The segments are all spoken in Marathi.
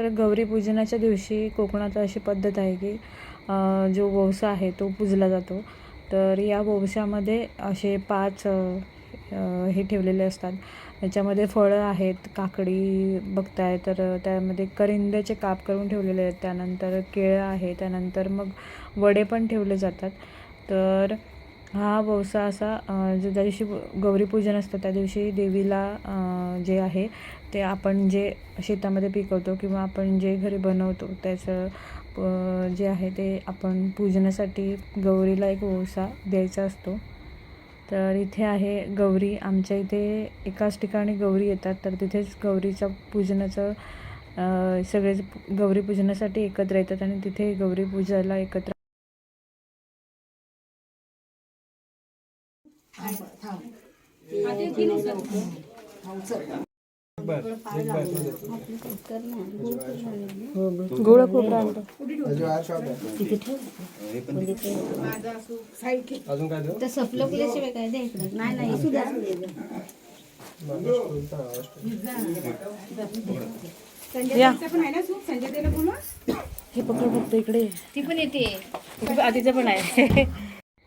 तर गौरी पूजनाच्या दिवशी कोकणात अशी पद्धत आहे की जो ववसा आहे तो पूजला जातो. तर या वौशामध्ये असे पाच हे ठेवलेले असतात. त्याच्यामध्ये फळं आहेत काकडी बघताय तर त्यामध्ये करिंद्याचे काप करून ठेवलेले आहेत. त्यानंतर केळं आहे त्यानंतर मग वडे पण ठेवले जातात. तर हा वौसा असा जो ज्या दिवशी गौरीपूजन असतं त्या दिवशी देवीला जे आहे ते आपण जे शेतामध्ये पिकवतो किंवा आपण जे घरी बनवतो त्याचं प- जे आहे ते आपण पूजनासाठी गौरीला एक ओसा द्यायचा असतो. तर इथे आहे गौरी. आमच्या इथे एकाच ठिकाणी गौरी येतात. तर तिथेच गौरीचं पूजनाचं सगळेच गौरी पूजनासाठी एकत्र येतात आणि तिथे गौरी पूजायला एकत्र गुळ खोबरं आणतो सपलं काय द्या इकडं? नाही नाही. या हे पकड फक्त इकडे. ती पण येते. आधीचं पण आहे.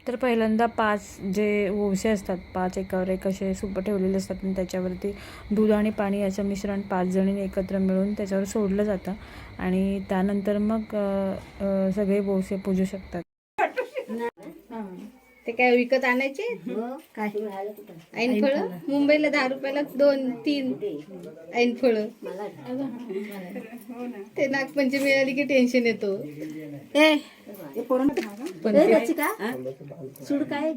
तर पहिल्यांदा पाच जे ओवसे असतात पाच एकावर एक असे सुप ठेवलेले असतात आणि त्याच्यावरती दूध आणि पाणी याचं मिश्रण पाच जणींनी एकत्र मिळून त्याच्यावर सोडलं जातं आणि त्यानंतर मग सगळे वोसे पूजू शकतात. ते काय विकत आणायचे? काय? ऐन फळ? मुंबईला दहा रुपयाला दोन तीन. ऐन फळ. ते नागपंचमी आली की टेन्शन येतो. सूड काय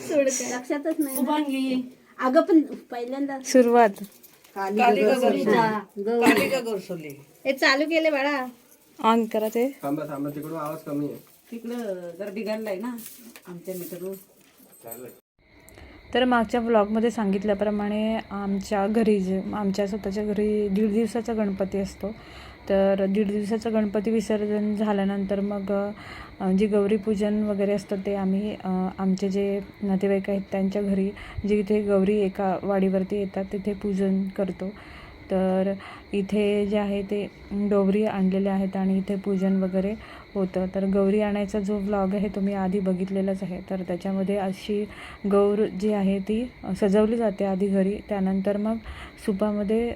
सोड लक्षातच नाही अगं पण पहिल्यांदा सुरुवात. हे चालू केले बाळा. ऑन करा ते. थांबा थांबा तिकडून आवाज कमी आहे. तिकडं जरा बिघडलाय ना आमच्या तर मागच्या व्लॉगमध्ये सांगितल्याप्रमाणे आमच्या घरी जे आमच्या स्वतःच्या घरी दीड दिवसाचा गणपती असतो. तर दीड दिवसाचा गणपती विसर्जन झाल्यानंतर मग जे गौरीपूजन वगैरे असतं ते आम्ही आमचे जे नातेवाईक आहेत त्यांच्या घरी जिथे गौरी एका वाडीवरती येतात तिथे पूजन करतो. तर इथे जे आहे ते डोबरी आणलेले आहेत आणि इथे पूजन वगैरे होतं. तर गौरी आणायचा जो व्लॉग आहे तो मी आधी बघितलेलाच आहे. तर त्याच्यामध्ये अशी गौर जी आहे ती सजवली जाते आधी घरी. त्यानंतर मग सुपामध्ये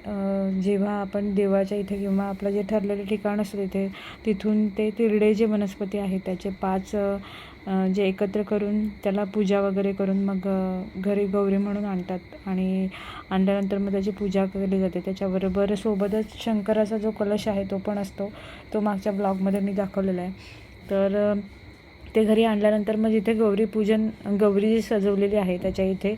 जेव्हा आपण देवाच्या इथे किंवा आपलं जे ठरलेलं ठिकाण असतं तिथे तिथून ते तिरडे जे वनस्पती आहे त्याचे पाच जे एकत्र करून त्याला पूजा वगैरे करून मग घरी गौरी म्हणून आणतात. आणि आणल्यानंतर मग त्याची पूजा केली जाते. त्याच्याबरोबर सोबतच शंकराचा जो कलश आहे तो पण असतो. तो मागच्या ब्लॉगमध्ये मी दाखवलेला आहे. तर ते घरी आणल्यानंतर मग जिथे गौरीपूजन गौरी जी सजवलेली आहे त्याच्या इथे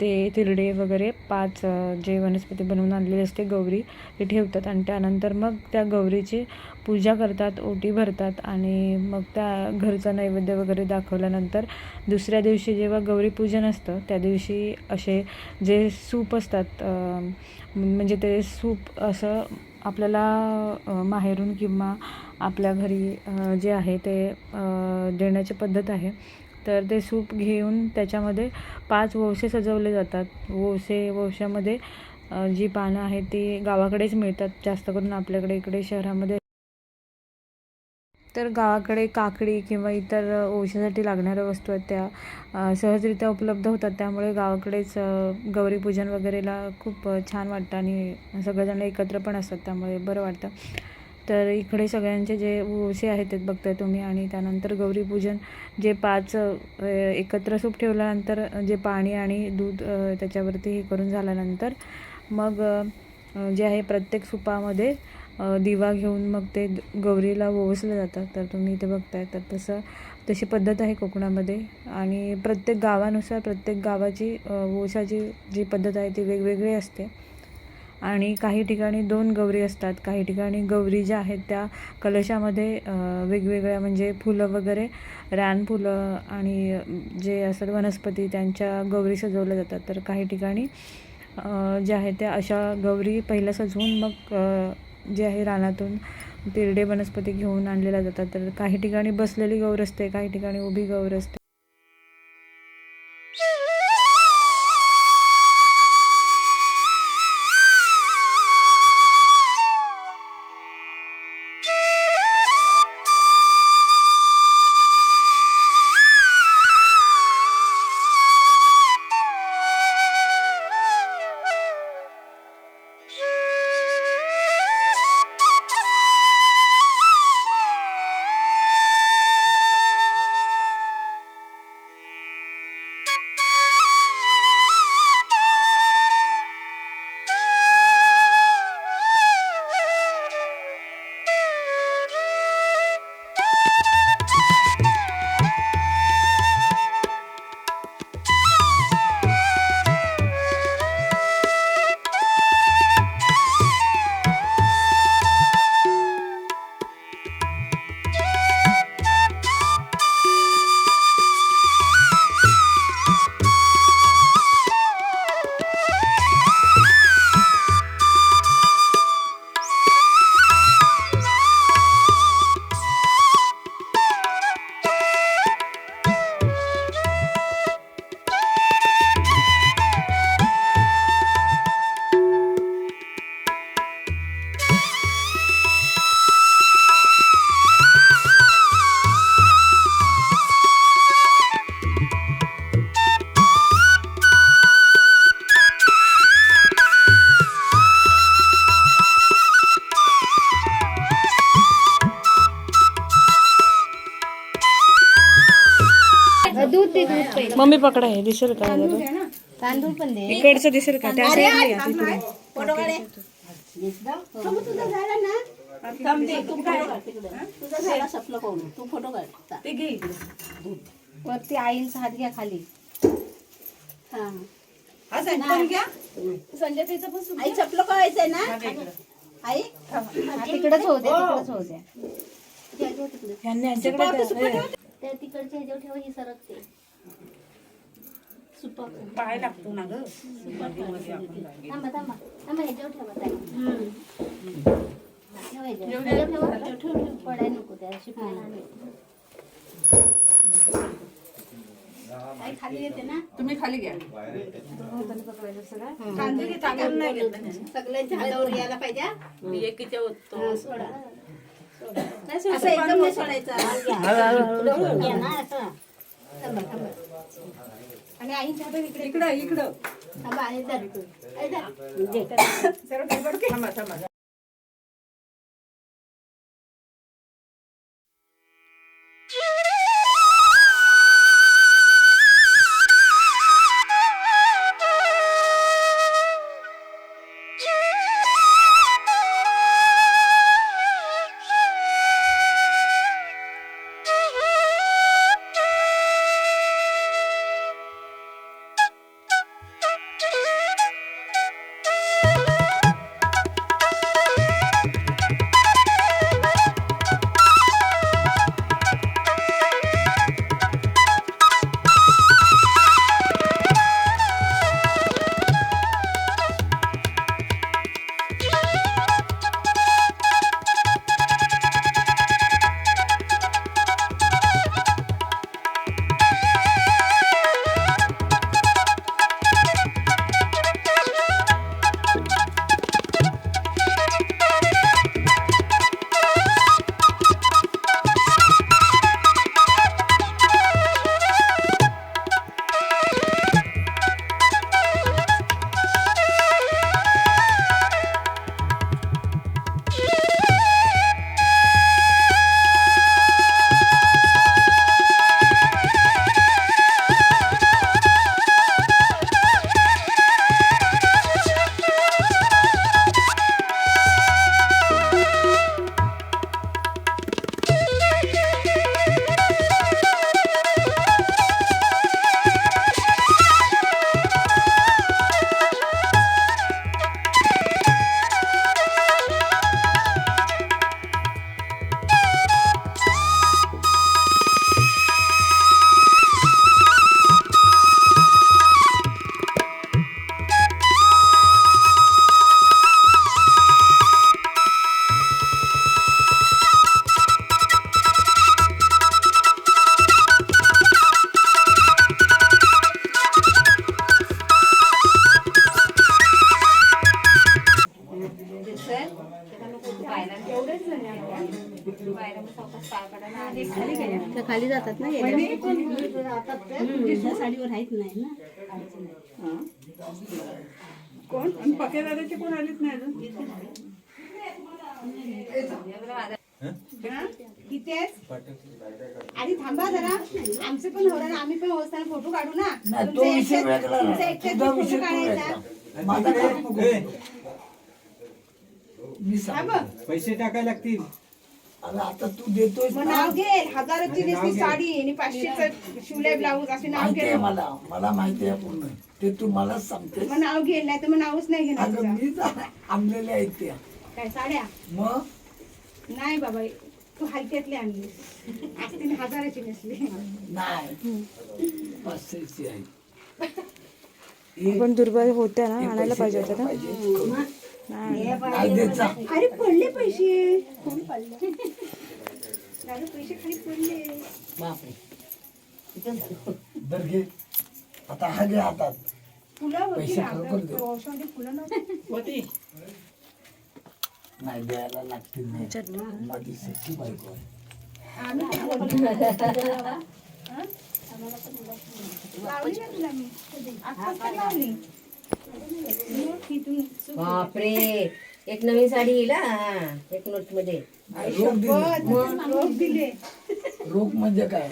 ते तिरडे वगैरे पाच जे वनस्पती बनवून आणलेली असते गौरी ते ठेवतात. आणि त्यानंतर मग त्या गौरीची पूजा करतात ओटी भरतात आणि मग त्या घरचा नैवेद्य वगैरे दाखवल्यानंतर दुसऱ्या दिवशी जेव्हा गौरीपूजन असतं त्या दिवशी असे जे सूप असतात म्हणजे ते सूप असं आपल्याला माहेरून किंवा आपल्या घरी जे आहे ते देण्याची पद्धत आहे. तर ते सूप घेऊन त्याच्यामध्ये पाच वोसे सजवले जातात. वोसे वोशामध्ये जी पानं आहेत ती गावाकडेच मिळतात. जास्त करून आपल्याकडे इकडे शहरामध्ये तर गावाकडे काकडी किंवा इतर औषधासाठी लागणाऱ्या वस्तू आहेत त्या सहजरित्या उपलब्ध होतात. त्यामुळे गावाकडेच गौरीपूजन वगैरेला खूप छान वाटतं आणि सगळेजण एकत्र पण असतात त्यामुळे बरं वाटतं. तर इकडे सगळ्यांचे जे ओसे आहेत ते बघताय तुम्ही आणि त्यानंतर गौरीपूजन जे पाच एकत्र सूप ठेवल्यानंतर जे पाणी आणि दूध त्याच्यावरती हे करून झाल्यानंतर मग जे आहे प्रत्येक सुपामध्ये दिवा घेऊन मग ते द- गौरीला ओवसलं जातं तर तुम्ही इथे बघताय. तर तसं तशी पद्धत आहे कोकणामध्ये. आणि प्रत्येक गावानुसार प्रत्येक गावाची ओशाची जी पद्धत आहे ती वेगवेगळी असते. आणि काही ठिकाणी दोन गौरी असतात. काही ठिकाणी गौरी ज्या आहेत त्या कलशामध्ये वेगवेगळ्या म्हणजे फुलं वगैरे रानफुलं आणि जे असतात वनस्पती त्यांच्या गौरी सजवल्या जातात. तर काही ठिकाणी ज्या आहेत त्या अशा गौरी पहिल्या सजवून मग जे आहे रानातून तिरडे वनस्पती घेऊन आणलेल्या जातात. तर काही ठिकाणी बसलेली गौर असते काही ठिकाणी उभी गौर असते. पकडा हे दिसेल का? जरा? तांदूळ पण दे. इकडचं दिसेल का? त्या तू फोटो काढ इकडे. वरती आईंचा हात घ्या खाली. हा. हा संजय पण आई चपलं कळायचंय ना? आई? हा, तिकडंच होऊ द्या तिकडंच. त्या तिकडच्या ह्याच्यावर ठेवा ही सरकते. पाय लागतो ना ग. थांबा थांबा. थांबा ह्याच्यावर ठेवा ताई ठेवा ह्याच्यावर. ह्याच्यावर ठेवा. पडाय नको त्या शिपायला नको. आई खाली येते ना? तुम्ही खाली घ्या. त्याने. सगळ्यांच्या हातावर यायला पाहिजे? मी एकीच्या ओततो. हा, सोडा. असं एकदम नाही सोडायचं. आणि हातात इकडे इकडं इकडं थांबा आई धर. आई धर. थांबा थांबा कोण? आणि पक्या दादाचे कोण आलेच नाही अजून? किती आणि थांबा जरा. आमचे पण होणार आम्ही पण होस्ताना फोटो काढू ना. तुमचे एकट्याच- तुमचे एकट्याच फोटो काढायचा. थांब. पैसे टाकायला लागतील. अरे आता तू देतोय मग नाव घे. हजाराची नेसली साडी आणि पाचशेचं शिवले ब्लाऊज. असे नाव माहिती घे आहे मला. मला माहिती आहे पूर्ण. ते तू मला सांगतेस मग नाव घे नाही तर मग नावच नाही घेणार अगं तुझं. मीच आणलेले आहेत त्या. काय साड्या? मग? नाही बाबा तू हलक्यातली आणली आज तिने हजाराची नेसली. नाही. पाचशेची आहे. पण दुर्बल होत्या ना आणायला पाहिजे होत्या ना? पाहिजे. नाही. नाही देत जा. अरे पडले पैसे. कोण पडले? दादा पैसे खाली पडले. दर घे. आता हा घे हातात पैसे खरोखर दे. नाही द्यायला लागतील नाही. माझी सच्ची बायको आहे. बापरे. एक नवीन साडी येईल हा. एक नोटमध्ये रोग दिली. म्हणजे काय?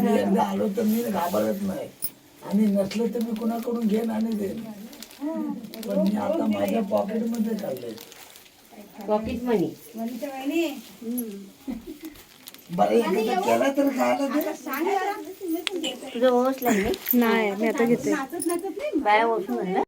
मी एकदा आलो तर मी घाबरत नाही. आणि नसलं तर मी कुणाकडून घेईन आणि देईन. पण मी आता माझ्या पॉकेटमध्ये काढले पॉकेट मनी बरं केला तर खायला दे तुझं ओसलं नाही. नाही मी आता घेते बाया ओसून म्हणलं.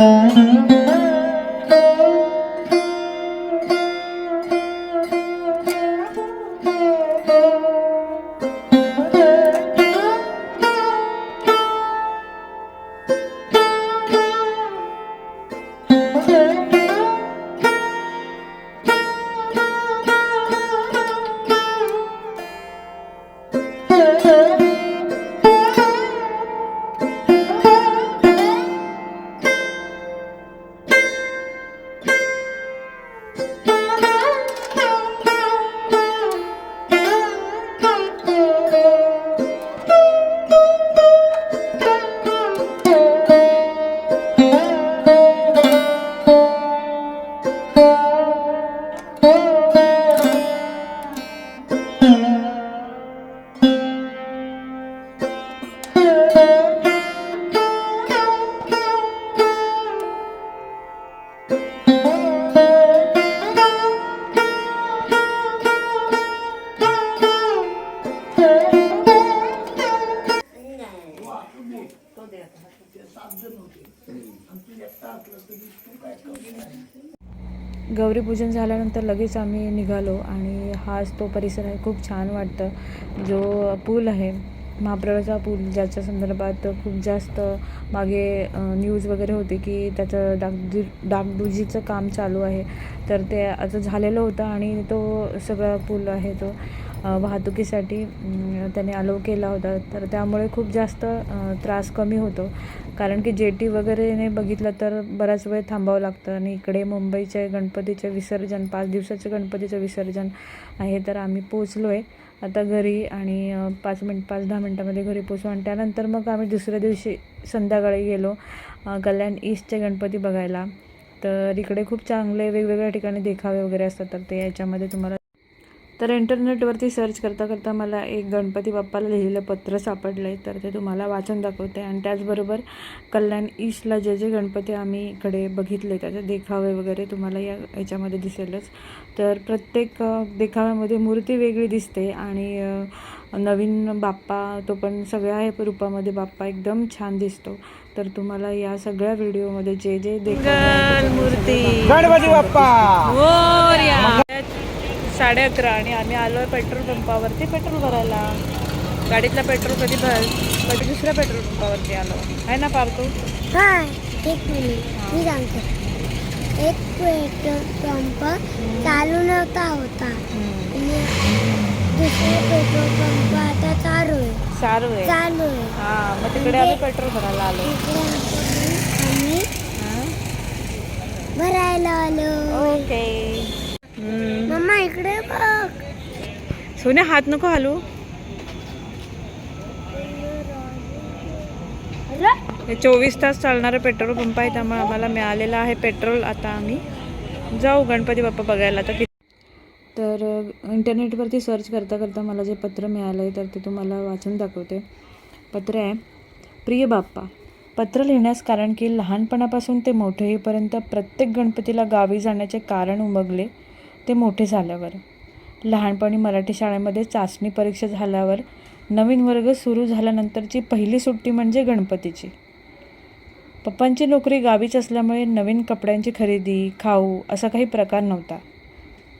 गौरी पूजन झाल्यानंतर लगेच आम्ही निघालो आणि हाच तो परिसर आहे. खूप छान वाटतं. जो पूल आहे महाप्रभाचा पूल ज्याच्या संदर्भात खूप जास्त मागे न्यूज वगैरे होती की त्याचं डागदु डागडुजीचं काम चालू आहे. तर ते आता झालेलं होतं आणि तो सगळा पूल आहे तो. वाहतुकीसाठी त्याने अलो केला होता. तर त्यामुळे खूप जास्त त्रास कमी होतो. कारण की जेटी वगैरेने बघितलं तर बराच वेळ थांबावं लागतं. आणि इकडे मुंबईचे गणपतीचे विसर्जन पाच दिवसाचे गणपतीचं विसर्जन आहे. तर आम्ही पोचलो आहे आता घरी आणि पाच मिनिट पाच दहा मिनटामध्ये घरी पोचू आणि त्यानंतर मग आम्ही दुसऱ्या दिवशी संध्याकाळी गेलो कल्याण ईस्टचे गणपती बघायला. तर इकडे खूप चांगले वेगवेगळ्या ठिकाणी देखावे वगैरे असतात. तर ते याच्यामध्ये तुम्हाला तर इंटरनेटवरती सर्च करता करता मला एक गणपती बाप्पाला लिहिलेलं पत्र सापडलं आहे तर ते तुम्हाला वाचून दाखवते. आणि त्याचबरोबर कल्याण ईस्टला जे जे गणपती आम्ही इकडे बघितले त्याचे देखावे वगैरे तुम्हाला या याच्यामध्ये दिसेलच. तर प्रत्येक देखाव्यामध्ये मूर्ती वेगळी दिसते आणि नवीन बाप्पा तो पण सगळ्या रूपामध्ये बाप्पा एकदम छान दिसतो. तर तुम्हाला या सगळ्या व्हिडिओमध्ये जे जे देखावे मूर्ती. गणपती बाप्पा. साडे अकरा आणि आम्ही आलो आहे पेट्रोल पंपावरती पेट्रोल भरायला. गाडीतला पेट्रोल कधी भर कधी दुसऱ्या पेट्रोल पंपावरती आलो. आहे ना पार्को हाय एक मिनिट. मी सांगते. एक पेट्रोल पंप चालू नव्हता होता. दुसरा पेट्रोल पंप आता चालू आहे. आहे. चालू आहे. हां मग तिकडे आम्ही पेट्रोल भरायला आलो. आम्ही हां. भरायला आलो. ओके. इकडे बघ. सोन्या हात नको हालू चोवीस तास चालणारं पेट्रोल पंप आहे त्यामुळे आम्हाला मिळालेलं आहे पेट्रोल आता आम्ही. जाऊ गणपती बाप्पा बघायला. तर तर इंटरनेटवरती सर्च करता करता मला जे पत्र मिळालं आहे तर ते तुम्हाला वाचून दाखवते. पत्र आहे प्रिय बाप्पा पत्र लिहिण्यास कारण की लहानपणापासून ते मोठेपर्यंत प्रत्येक गणपतीला गावी जाण्याचे कारण उमगले. ते मोठे झाल्यावर. लहानपणी मराठी शाळेमध्ये चाचणी परीक्षा झाल्यावर नवीन वर्ग सुरू झाल्यानंतरची पहिली सुट्टी म्हणजे गणपतीची. पप्पांची नोकरी गावीच असल्यामुळे नवीन कपड्यांची खरेदी खाऊ असा काही प्रकार नव्हता.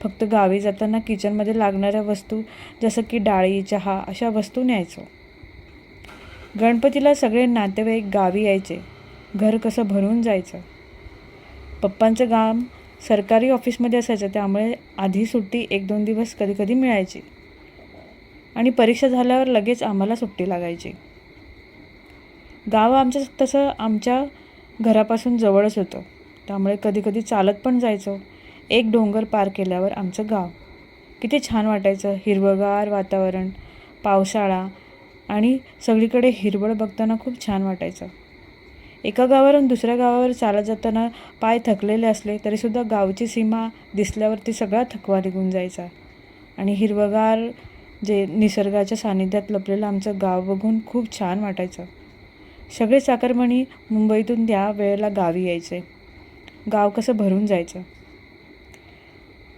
फक्त गावी जाताना किचनमध्ये लागणाऱ्या वस्तू जसं की डाळी चहा अशा वस्तू न्यायचो. गणपतीला सगळे नातेवाईक गावी यायचे. घर कसं भरून जायचं? पप्पांचं काम सरकारी ऑफिसमध्ये असायचं त्यामुळे आधी सुट्टी एक दोन दिवस कधी कधी मिळायची. आणि परीक्षा झाल्यावर लगेच आम्हाला सुट्टी लागायची. गाव आमचं तसं आमच्या घरापासून जवळच होतं. त्यामुळे कधी कधी चालत पण जायचो. एक डोंगर पार केल्यावर आमचं गाव. किती छान वाटायचं हिरवंगार वातावरण पावसाळा आणि सगळीकडे हिरवळ बघताना खूप छान वाटायचं. एका गावावरून दुसऱ्या गावावर चालत जाताना पाय थकलेले असले तरीसुद्धा गावची सीमा दिसल्यावरती सगळा थकवा निघून जायचा. आणि हिरवगार जे निसर्गाच्या सानिध्यात लपलेलं आमचं गाव बघून खूप छान वाटायचं. सगळे चाकरमणी मुंबईतून त्या वेळेला गावी यायचे. गाव कसं भरून जायचं?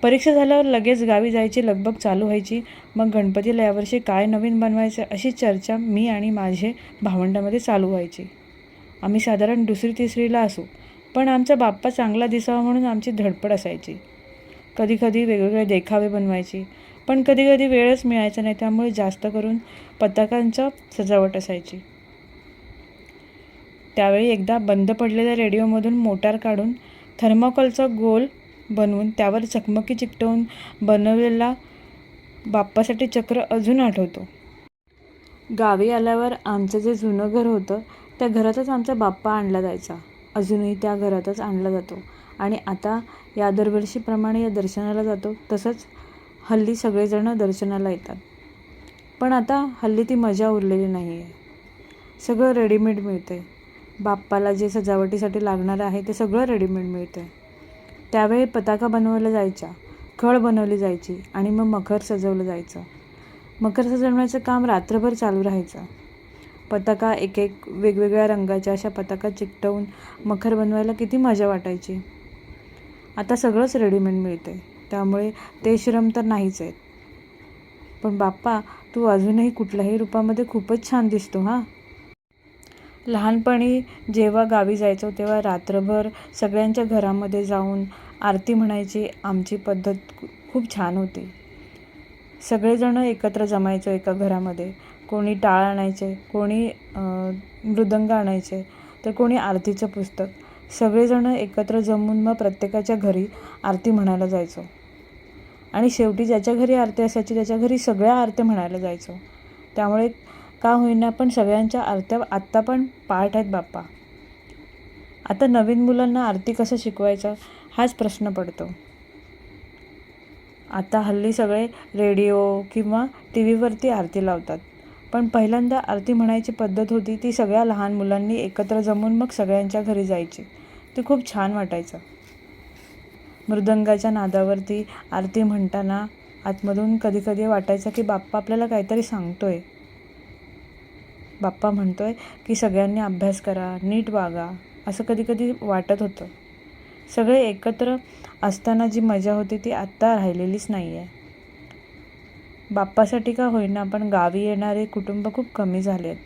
परीक्षा झाल्यावर लगेच गावी जायची लगबग चालू व्हायची. मग गणपतीला यावर्षी काय नवीन बनवायचं अशी चर्चा मी आणि माझे भावंडामध्ये चालू व्हायची. आम्ही साधारण दुसरी तिसरीला असू पण आमचा बाप्पा चांगला दिसावा म्हणून आमची धडपड असायची. कधीकधी वेगवेगळे देखावे बनवायची पण कधी कधी वेळच मिळायचा नाही त्यामुळे जास्त करून पताकांचा सजावट असायची. त्यावेळी एकदा बंद पडलेल्या रेडिओमधून मोटार काढून थर्माकोलचा गोल बनवून त्यावर चकमकी चिकटवून बनवलेला बाप्पासाठी चक्र अजून आठवतो. गावी आल्यावर आमचं जे जुनं घर होतं त्या घरातच आमचा बाप्पा आणला जायचा. अजूनही त्या घरातच आणला जातो. आणि आता या दरवर्षीप्रमाणे या दर्शनाला जातो. तसंच हल्ली सगळेजणं दर्शनाला येतात. पण आता हल्ली ती मजा उरलेली नाही आहे सगळं रेडीमेड मिळते बाप्पाला जे सजावटीसाठी लागणारं आहे ते सगळं रेडीमेड मिळते त्यावेळी पताका बनवल्या जायच्या. खळ बनवली जायची आणि मग मखर सजवलं जायचं. मकर सजवण्याचं काम रात्रभर चालू राहायचं. पताका एक एक वेगवेगळ्या रंगाच्या अशा पताका चिकटवून मखर बनवायला किती मजा वाटायची. आता सगळंच रेडीमेड मिळते त्यामुळे ते श्रम तर नाहीच आहेत. पण बाप्पा तू अजूनही कुठल्याही रूपामध्ये खूपच छान दिसतो हां? लहानपणी जेव्हा गावी जायचो तेव्हा रात्रभर सगळ्यांच्या घरामध्ये जाऊन आरती म्हणायची आमची पद्धत खूप छान होती. सगळेजणं एकत्र जमायचो एका घरामध्ये. कोणी टाळ आणायचे कोणी मृदंग आणायचे तर कोणी आरतीचं पुस्तक. सगळेजणं एकत्र जमून मग प्रत्येकाच्या घरी आरती म्हणायला जायचो. आणि शेवटी ज्याच्या घरी आरती असायची त्याच्या घरी सगळ्या आरत्या म्हणायला जायचो. त्यामुळे का होईना पण सगळ्यांच्या आरत्या आत्ता पण पाठ आहेत बाप्पा. आता नवीन मुलांना आरती कसं शिकवायचं हाच प्रश्न पडतो. आता हल्ली सगळे रेडिओ किंवा टी व्हीवरती आरती लावतात. पण पहिल्यांदा आरती म्हणायची पद्धत होती ती सगळ्या लहान मुलांनी एकत्र जमून मग सगळ्यांच्या घरी जायची. ते खूप छान वाटायचं. मृदंगाच्या नादावरती आरती म्हणताना आतमधून कधी कधी वाटायचं की बाप्पा आपल्याला काहीतरी सांगतोय. बाप्पा म्हणतोय की सगळ्यांनी अभ्यास करा नीट वागा असं कधी कधी वाटत होतं. सगळे एकत्र असताना जी मजा होती ती आत्ता राहिलेलीच नाही आहे बाप्पासाठी का होईना पण गावी येणारे कुटुंब खूप कमी झाले आहेत.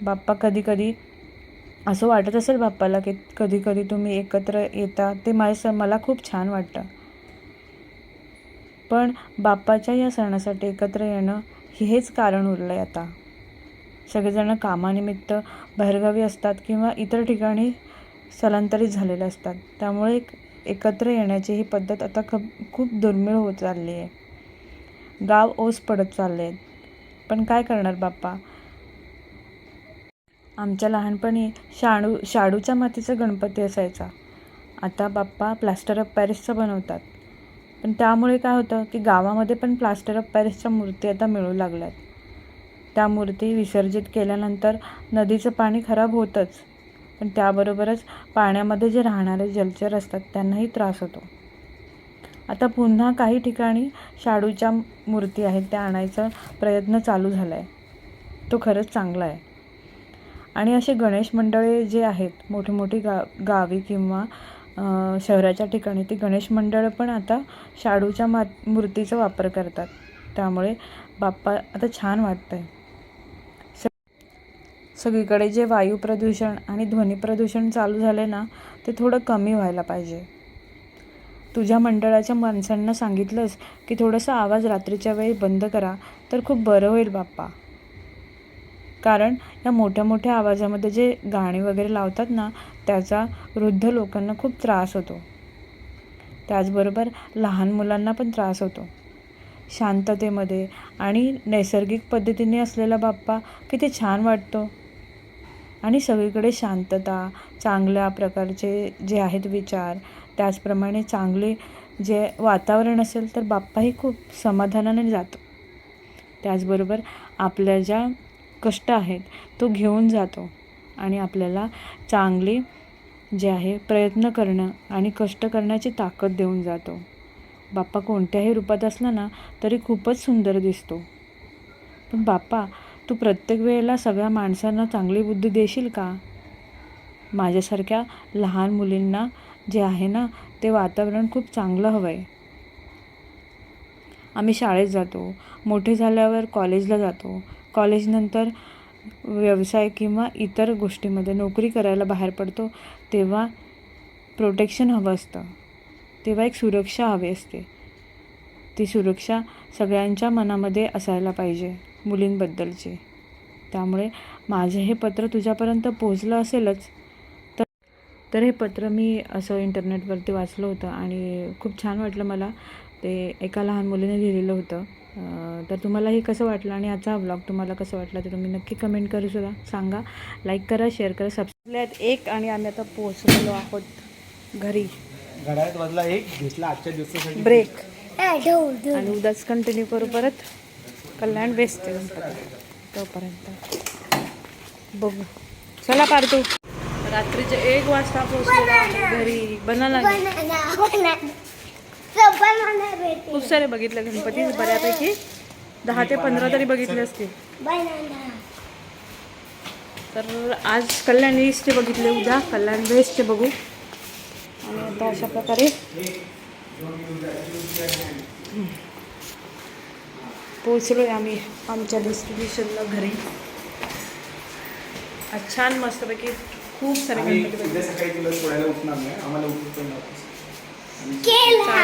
बाप्पा कधी कधी असं वाटत असेल बाप्पाला की कधी कधी तुम्ही एकत्र येता ते माझ्या मला खूप छान वाटतं. पण बाप्पाच्या या सणासाठी एकत्र येणं हेच कारण उरलं आहे आता. सगळेजण कामानिमित्त बाहेरगावी असतात किंवा इतर ठिकाणी स्थलांतरित झालेले असतात. त्यामुळे एक- एकत्र येण्याची ही पद्धत आता ख खूप दुर्मिळ होत चालली आहे. गाव ओस पडत चालले आहेत पण काय करणार बाप्पा? आमच्या लहानपणी शाडू शाडूच्या मातीचा गणपती असायचा. आता बाप्पा प्लास्टर ऑफ पॅरिसचा बनवतात. पण त्यामुळे काय होतं की गावामध्ये पण प्लास्टर ऑफ पॅरिसच्या मूर्ती आता मिळू लागल्यात. त्या मूर्ती विसर्जित केल्यानंतर नदीचं पाणी खराब होतंच. पण त्याबरोबरच पाण्यामध्ये जे राहणारे जलचर असतात त्यांनाही त्रास होतो. आता पुन्हा काही ठिकाणी शाडूच्या मूर्ती आहेत त्या आणायचा प्रयत्न चालू झाला आहे तो खरंच चांगला आहे. आणि असे गणेश मंडळे जे आहेत मोठी मोठी गा गावी किंवा शहराच्या ठिकाणी ती गणेश मंडळं पण आता शाडूच्या मा मूर्तीचा वापर करतात. त्यामुळे बाप्पा आता छान वाटतं आहे सगळीकडे जे वायू प्रदूषण आणि ध्वनी प्रदूषण चालू झाले ना ते थोडं कमी व्हायला पाहिजे. तुझ्या मंडळाच्या माणसांना सांगितलंस की थोडासा आवाज रात्रीच्या वेळी बंद करा तर खूप बरं होईल बाप्पा. कारण या मोठ्या मोठ्या आवाजामध्ये जे गाणे वगैरे लावतात ना त्याचा वृद्ध लोकांना खूप त्रास होतो. त्याचबरोबर लहान मुलांना पण त्रास होतो. शांततेमध्ये आणि नैसर्गिक पद्धतीने असलेला बाप्पा किती छान वाटतो. आणि सगळीकडे शांतता चांगल्या प्रकारचे जे आहेत विचार त्याचप्रमाणे चांगले जे वातावरण असेल तर बाप्पाही खूप समाधानाने जातो. त्याचबरोबर आपल्या ज्या कष्ट आहेत तो घेऊन जातो आणि आपल्याला चांगले जे आहे प्रयत्न करणं आणि कष्ट करण्याची ताकद देऊन जातो. बाप्पा कोणत्याही रूपात असला ना तरी खूपच सुंदर दिसतो. पण बाप्पा तू प्रत्येक वेळेला सगळ्या माणसांना चांगली बुद्धी देशील का? माझ्यासारख्या लहान मुलींना जे आहे ना ते वातावरण खूप चांगलं हवं आहे आम्ही शाळेत जातो. मोठे झाल्यावर कॉलेजला जातो. कॉलेजनंतर व्यवसाय किंवा इतर गोष्टीमध्ये नोकरी करायला बाहेर पडतो तेव्हा प्रोटेक्शन हवं असतं. तेव्हा एक सुरक्षा हवी असते. ती सुरक्षा सगळ्यांच्या मनामध्ये असायला पाहिजे मुलींबद्दलची. त्यामुळे माझं हे पत्र तुझ्यापर्यंत पोहोचलं असेलच तर हे पत्र मी असं इंटरनेटवरती वाचलं होतं आणि खूप छान वाटलं मला. ते एका लहान मुलीने लिहिलेलं होतं. तर तुम्हाला हे कसं वाटलं आणि आजचा ब्लॉग तुम्हाला कसं वाटला तर तुम्ही नक्की कमेंट करू सुद्धा. सांगा. लाईक करा शेअर करा सबस्क्राईब एक आणि आम्ही आता पोहोचलेलो आहोत घरी. वाजला एक घेतला आजच्या दिवसासाठी. ब्रेक. आणि उद्याच कंटिन्यू करू परत. कल्याण वेस्ट तोपर्यंत. बघू. चला पारतू रात्रीचे एक वाजता घरी. भेटेल. खूप सारे बघितले गणपती बऱ्यापैकी. दहा ते पंधरा तरी बघितले Banana. तर आज कल्याण ईस्टचे बघितले उद्या. कल्याण वेस्टचे बघू. आणि आता अशा प्रकारे. पोचलोय आम्ही आमच्या डेस्टिनेशनला घरी. आज छान मस्तपैकी खूप सारे गणपती सकाळी तुला सोडायला उठणार नाही आम्हाला. केला